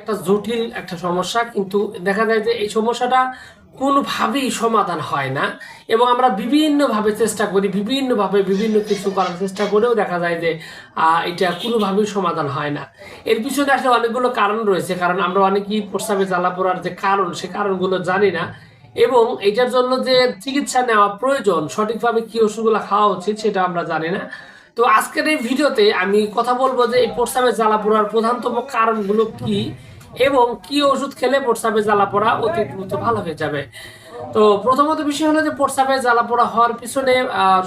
একটা জটিল একটা সমস্যা, কিন্তু দেখা যায় যে এই সমস্যাটা কোনোভাবেই সমাধান হয় না। এবং আমরা বিভিন্নভাবে চেষ্টা করি, বিভিন্নভাবে বিভিন্ন কিছু করার চেষ্টা করেও দেখা যায় যে এটা কোনোভাবেই সমাধান হয় না। এর পিছনে আসলে অনেকগুলো কারণ রয়েছে, কারণ আমরা অনেকেই প্রস্রাবে জ্বালা পড়ার যে কারণ, সে কারণগুলো জানি না। এবং এটার জন্য যে চিকিৎসা নেওয়া প্রয়োজন, সঠিকভাবে কি ওষুধগুলো খাওয়া উচিত সেটা আমরা জানি না। তো আজকের এই ভিডিওতে আমি কথা বলব যে এই প্রস্রাবে জ্বালা পোড়ার প্রধানতম কারণগুলো কি এবং কি ওষুধ খেলে প্রস্রাবে জ্বালা পোড়া অতি দ্রুত ভালো হয়ে যাবে। তো প্রথমত বিষয় হলো যে প্রস্রাবে জ্বালা পোড়া হওয়ার পিছনে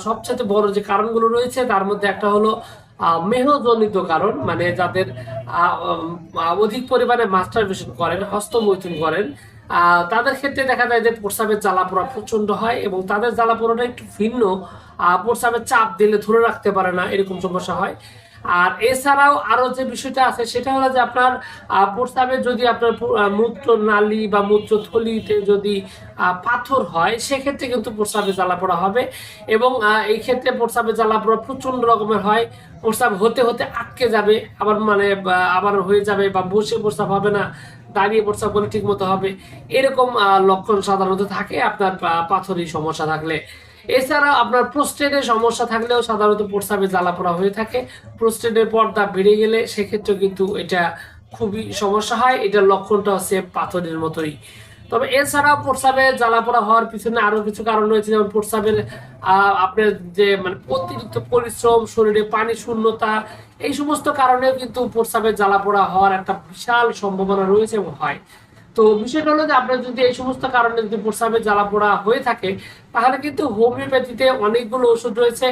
সবচেয়ে বড় যে কারণগুলো রয়েছে, তার মধ্যে একটা হলো মেহজনিত কারণ মানে যাদের অধিক পরিমাণে মাস্টার মাস্টারবেশন করেন, হস্তমৈথুন করেন তাদের ক্ষেত্রে দেখা যায় যে প্রস্রাবের জ্বালা পোড়া প্রচণ্ড হয় এবং তাদের জ্বালা পোড়াটা একটু ভিন্ন আহ, প্রস্রাবের চাপ দিলে ধরে রাখতে পারে না এরকম সমস্যা হয়। আর এছাড়াও আরও যে বিষয়টা আছে সেটা হলো যে আপনার আহ, প্রস্রাবে যদি আপনার মূত্র নালী বা মূত্র থলিতে যদি পাথর হয় সেক্ষেত্রে কিন্তু প্রস্রাবে জ্বালা পোড়া হবে। এবং এই ক্ষেত্রে প্রস্রাবে জ্বালা পোড়া প্রচণ্ড রকমের হয়। প্রস্রাব হতে হতে আটকে যাবে আবার মানে আবার হয়ে যাবে বা বসে প্রস্রাব হবে না দাঁড়িয়ে প্রস্রাব করলে ঠিক মতো হবে। এরকম লক্ষণ সাধারণত থাকে আপনার আহ, পাথরের সমস্যা থাকলে। এছাড়া আপনার প্রোস্টেটের সমস্যা থাকলেও সাধারণত প্রস্রাবে জ্বালা পোড়া হয়ে থাকে। প্রোস্টেটের পর্দা বেড়ে গেলে সেক্ষেত্রে কিন্তু এটা খুবই সমস্যা হয়। এটার লক্ষণটা হচ্ছে পাথরের মতোই। তবে এছাড়াও প্রস্রাবে জ্বালা পোড়া হওয়ার পিছনে আরও কিছু কারণ রয়েছে। যেমন প্রস্রাবের আপনার যে মানে অতিরিক্ত পরিশ্রম, শরীরে পানি শূন্যতা, এই সমস্ত কারণেও কিন্তু প্রস্রাবের জ্বালা পোড়া হওয়ার একটা বিশাল সম্ভাবনা রয়েছে এবং হয়। তো বিষয়টা হলো যে আপনার যদি এই সমস্ত কারণে যদি প্রস্রাবে জ্বালা পোড়া হয়ে থাকে, তাহলে কিন্তু হোমিওপ্যাথিতে অনেকগুলো ওষুধ রয়েছে।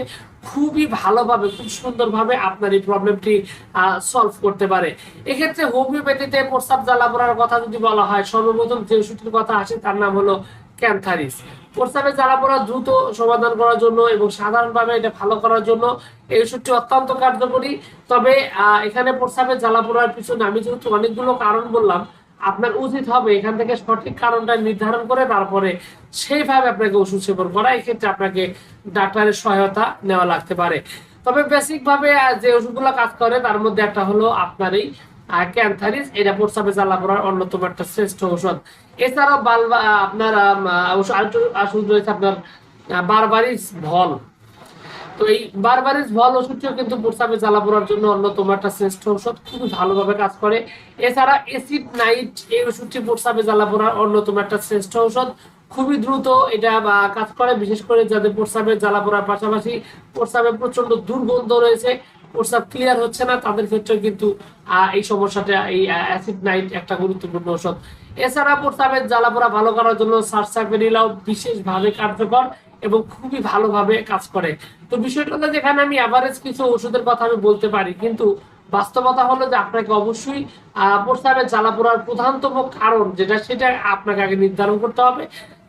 খুবই ভালোভাবে, খুব সুন্দরভাবে আপনার এই প্রবলেমটি সলভ করতে পারে। এক্ষেত্রে হোমিওপ্যাথিতে প্রস্রাব জ্বালা পোড়ার কথা যদি বলা হয়, সর্বপ্রথম যে ওষুধটির কথা আসে, তার নাম হলো ক্যান্থারিস। প্রস্রাবে জ্বালা পোড়া দ্রুত সমাধান করার জন্য এবং সাধারণভাবে এটা ভালো করার জন্য এই ওষুধটি অত্যন্ত কার্যকরী। তবে এখানে প্রস্রাবে জ্বালা পোড়ার পিছনে আমি যেহেতু অনেকগুলো কারণ বললাম আপনার উচিত হবে এখান থেকে সঠিক কারণটা নির্ধারণ করে তারপরে সেইভাবে আপনাকে ওষুধ সেবন করা। এক্ষেত্রে আপনাকে ডাক্তারের সহায়তা নেওয়া লাগতে পারে। তবে বেসিক ভাবে আহ, যে ওষুধগুলো কাজ করে তার মধ্যে একটা হলো আপনার এই ক্যান্থারিস। এটা প্রস্রাবে জ্বালা পড়ার অন্যতম একটা শ্রেষ্ঠ ঔষধ। এছাড়াও বাল আপনার ওষুধ রয়েছে আপনার বারবারিস ভল। তো এই বারবারিস ভল ওষুধটিও কিন্তু প্রস্রাবে জ্বালা পোড়ার জন্য অন্যতম একটা শ্রেষ্ঠ ওষুধ খুবই ভালোভাবে কাজ করে। এছাড়া এসিড নাইট এই ওষুধটি প্রস্রাবে জ্বালা পোড়ার অন্যতম একটা শ্রেষ্ঠ ওষুধ খুবই দ্রুত এটা কাজ করে, বিশেষ করে যাদের প্রস্রাবের জ্বালা পোড়ার পাশাপাশি প্রস্রাবে প্রচণ্ড দুর্গন্ধ রয়েছে প্রস্রাব ক্লিয়ার হচ্ছে না, তাদের ক্ষেত্রে কিন্তু এই সমস্যাটা, এই অ্যাসিড নাইট একটা গুরুত্বপূর্ণ ওষুধ এছাড়া প্রস্রাবের জ্বালা পোড়া ভালো করার জন্য সারসাপেরিলাও বিশেষভাবে কার্যকর। এবং খুবই ভালোভাবে কাজ করে। তো বিষয়টা হলো যেখানে আমি অ্যাভারেজ কিছু ওষুধের কথা আমি বলতে পারি কিন্তু বাস্তবতা হলো যে আপনাকে অবশ্যই আহ, প্রস্রাবের জ্বালা পোড়ার প্রধানতম কারণ যেটা সেটা আপনাকে আগে নির্ধারণ করতে হবে।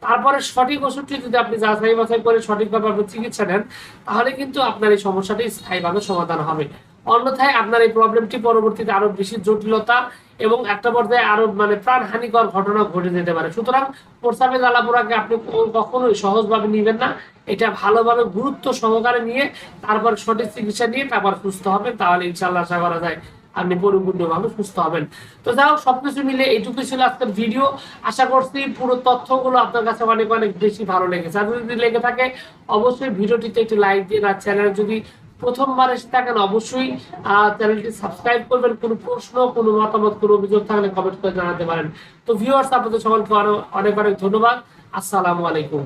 তারপরে সঠিক ওষুধটি যদি আপনি যাচাই বাছাই করে সঠিকভাবে আপনি চিকিৎসা নেন তাহলে কিন্তু আপনার এই সমস্যাটি স্থায়ীভাবে সমাধান হবে। অন্যথায় আপনার এই প্রবলেমটি পরবর্তীতে আরও বেশি জটিলতা এবং একটা পর্যায়ে আরও মানে প্রাণহানিকর ঘটনা ঘটে যেতে পারে। সুতরাং প্রস্রাবে জ্বালা আপনি কখনোই সহজভাবে নিবেন না। এটা ভালোভাবে গুরুত্ব সহকারে নিয়ে, তারপর সঠিক চিকিৎসা নিয়ে তারপর সুস্থ হবেন, তাহলে ইনশাল্লাহ আশা করা যায় আপনি পরিপূর্ণভাবে সুস্থ হবেন। তো যাই হোক, সবকিছু মিলে এইটুকুই ছিল আজকের ভিডিও। আশা করছি পুরো তথ্যগুলো আপনার কাছে অনেক অনেক বেশি ভালো লেগেছে। আর যদি লেগে থাকে, অবশ্যই ভিডিওটিতে একটি লাইক দিন আর চ্যানেল যদি প্রথমবার এসে থাকেন অবশ্যই চ্যানেলটি সাবস্ক্রাইব করবেন। কোনো প্রশ্ন, কোনো মতামত, কোনো অভিযোগ থাকলে কমেন্ট করে জানাতে পারেন। তো ভিউয়ার্স আপনাদের সকলকে অনেক অনেক ধন্যবাদ। আসসালামু আলাইকুম।